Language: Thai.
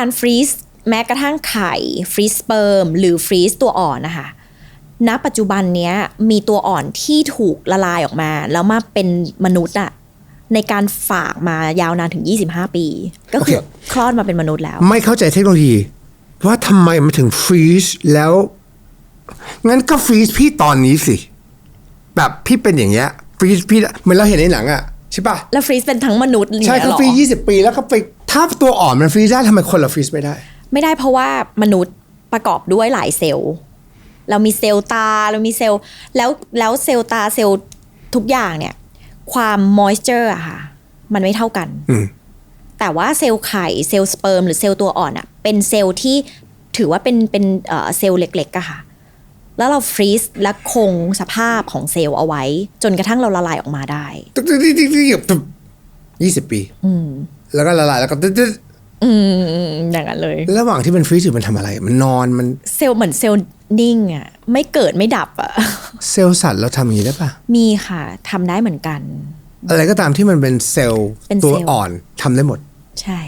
การฟรีซแม้กระทั่งไข่ฟรีซสเปิร์มหรือฟรีซตัวอ่อนนะคะณปัจจุบันเนี้ยมีตัวอ่อนที่ถูกละลายออกมา แล้วมาเป็นมนุษย์อะในการฝากมายาวนานถึง 25 ปี ก็คือโอเคคลอดมาเป็นมนุษย์แล้ว ไม่เข้าใจเทคโนโลยี ว่าทำไมมันถึงฟรีซแล้ว งั้นก็ฟรีซพี่ตอนนี้สิ แบบพี่เป็นอย่างเงี้ยฟรีซพี่เหมือนเราเห็นในหนังอะใช่ปะแล้วฟรีซเป็นทั้งมนุษย์อย่างใช่เงี้ยเขาเหรอฟรียี่สิบปีแล้วก็ไป ถ้าตัวอ่อนมันฟรีซได้ทำไมคนเราฟรีซไม่ได้ ไม่ได้เพราะว่ามนุษย์ประกอบด้วยหลายเซลล์ เรามีเซลล์ตาเรามีเซลล์แล้วแล้วเซลล์ตาเซลล์ทุกอย่างเนี่ย ความมอยเจอร์อะค่ะ มันไม่เท่ากัน อืม แต่ว่าเซลล์ไข่เซลล์สเปิร์มหรือเซลล์ตัวอ่อนอะเป็นเซลล์ที่ถือว่าเป็นเป็นเอ่อเซลล์เล็กๆอะค่ะ แล้วเราฟรีซและคงสภาพของเซลล์เอาไว้ จนกระทั่งเราละลายออกมาได้ ตึ๊ดตึ๊ดตึ๊ดตึ๊ดตึ๊ดยี่สิบปี แล้วก็ละลายแล้วก็ตึ๊ดตึ๊ดอืมอย่างนั้นเลย ระหว่างที่มันฟรีซอยู่มันทำอะไร มันนอนมันเซลล์เหมือนเซลล์นิ่งอะไม่เกิดไม่ดับอะเซลล์สัตว์เราทำอย่างนี้ได้ปะมีค่ะทำได้เหมือนกัน อะไรก็ตามที่มันเป็นเซลล์เป็นเซลล์ตัวอ่อนทำได้หมด ใช่